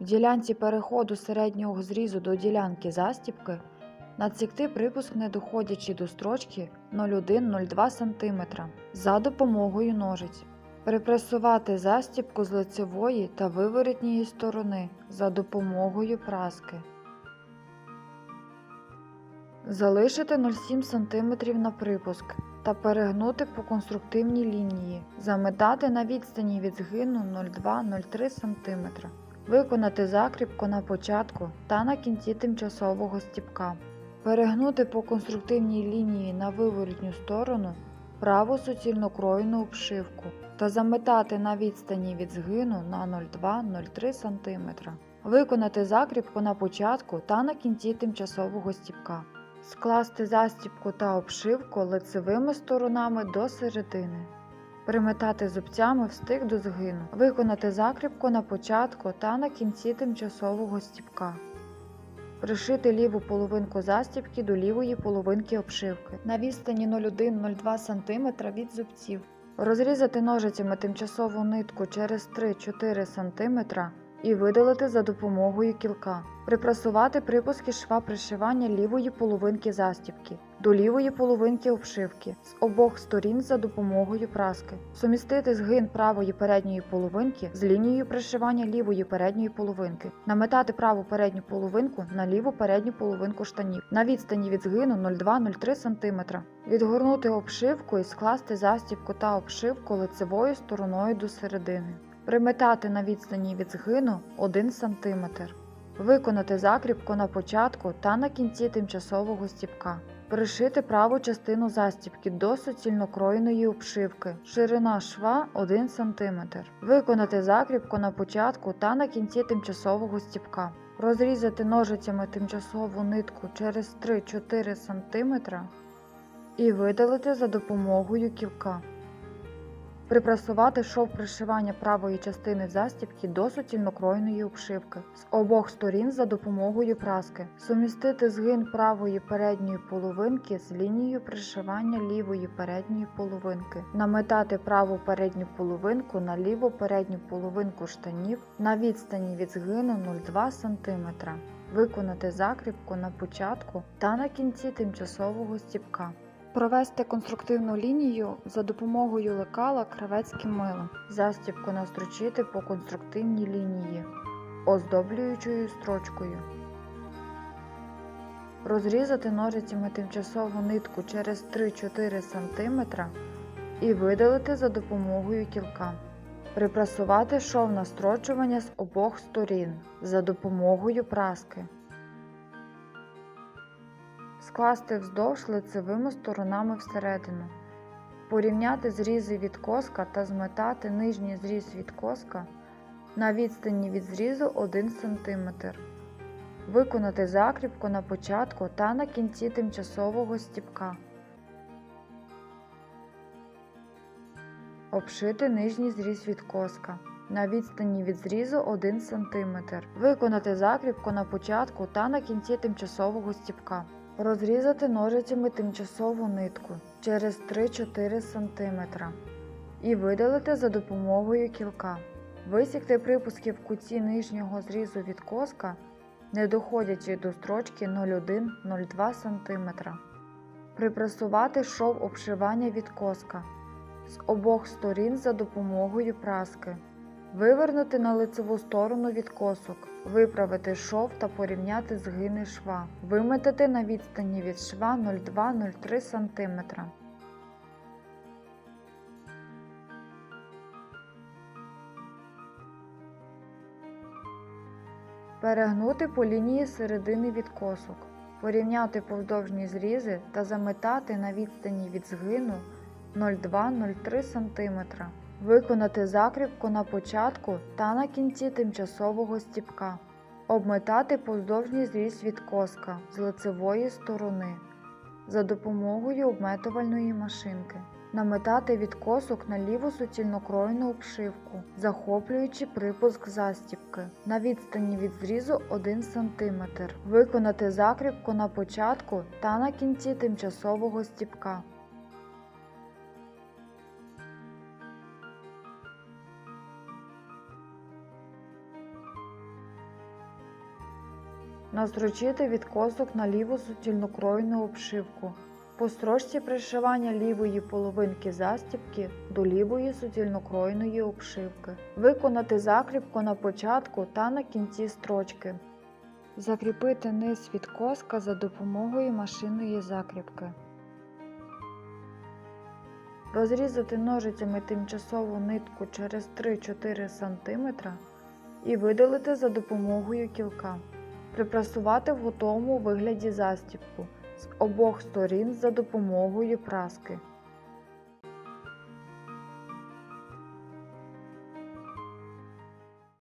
В ділянці переходу середнього зрізу до ділянки застібки надсікти припуск, не доходячи до строчки 0,1-0,2 см за допомогою ножиць. Припресувати застібку з лицевої та виворотньої сторони за допомогою праски. Залишити 0,7 см на припуск та перегнути по конструктивній лінії, заметати на відстані від згину 0,2-0,3 см. Виконати закріпку на початку та на кінці тимчасового стіпка. Перегнути по конструктивній лінії на виворотню сторону праву суцільно кроєну обшивку та заметати на відстані від згину на 0,2-0,3 см. Виконати закріпку на початку та на кінці тимчасового стіпка. Скласти застібку та обшивку лицевими сторонами до середини. Приметати зубцями встиг до згину. Виконати закріпку на початку та на кінці тимчасового стіпка. Пришити ліву половинку застіпки до лівої половинки обшивки на відстані 0,1-0,2 см від зубців. Розрізати ножицями тимчасову нитку через 3-4 см і видалити за допомогою кілка. Припрасувати припуски шва пришивання лівої половинки застібки до лівої половинки обшивки з обох сторін за допомогою праски. Сумістити згин правої передньої половинки з лінією пришивання лівої передньої половинки. Наметати праву передню половинку на ліву передню половинку штанів на відстані від згину 0,2-0,3 см. Відгорнути обшивку і скласти застібку та обшивку лицевою стороною до середини. Приметати на відстані від згину 1 см. Виконати закріпку на початку та на кінці тимчасового стіпка. Пришити праву частину застібки до суцільно кроєної обшивки. Ширина шва 1 см. Виконати закріпку на початку та на кінці тимчасового стіпка. Розрізати ножицями тимчасову нитку через 3-4 см і видалити за допомогою кілка. Припрасувати шов пришивання правої частини застібки до суцільнокройної обшивки з обох сторін за допомогою праски. Сумістити згин правої передньої половинки з лінією пришивання лівої передньої половинки. Наметати праву передню половинку на ліву передню половинку штанів на відстані від згину 0,2 см. Виконати закріпку на початку та на кінці тимчасового стіпка. Провести конструктивну лінію за допомогою лекала кравецьким милом. Застібку настрочити по конструктивній лінії, оздоблюючою строчкою. Розрізати ножицями тимчасову нитку через 3-4 см і видалити за допомогою кілка. Припрасувати шов настрочування з обох сторін за допомогою праски. Скласти вздовж лицевими сторонами всередину. Порівняти зрізи від коска та зметати нижній зріз від коска на відстані від зрізу 1 см. Виконати закріпку на початку та на кінці тимчасового стіпка. Обшити нижній зріз від коска на відстані від зрізу 1 см. Виконати закріпку на початку та на кінці тимчасового стіпка. Розрізати ножицями тимчасову нитку через 3-4 см і видалити за допомогою кілка. Висікти припуски в куті нижнього зрізу від коска, не доходячи до строчки 0,1-0,2 см. Припресувати шов обшивання від коска з обох сторін за допомогою праски. Вивернути на лицеву сторону від косок, виправити шов та порівняти згини шва, виметати на відстані від шва 0,2-0,3 см. Перегнути по лінії середини від косок, порівняти повздовжні зрізи та заметати на відстані від згину 0,2-0,3 см. Виконати закріпку на початку та на кінці тимчасового стіпка. Обметати повздовжній зріз від коска з лицевої сторони за допомогою обметувальної машинки. Наметати від косок на ліву суцільнокройну обшивку, захоплюючи припуск застіпки на відстані від зрізу 1 см. Виконати закріпку на початку та на кінці тимчасового стіпка. Настрочити відкосок на ліву суцільнокройну обшивку. По строчці пришивання лівої половинки застібки до лівої суцільнокройної обшивки. Виконати закріпку на початку та на кінці строчки. Закріпити низ відкоска за допомогою машинної закріпки. Розрізати ножицями тимчасову нитку через 3-4 см і видалити за допомогою кілка. Припрасувати в готовому вигляді застібку з обох сторін за допомогою праски.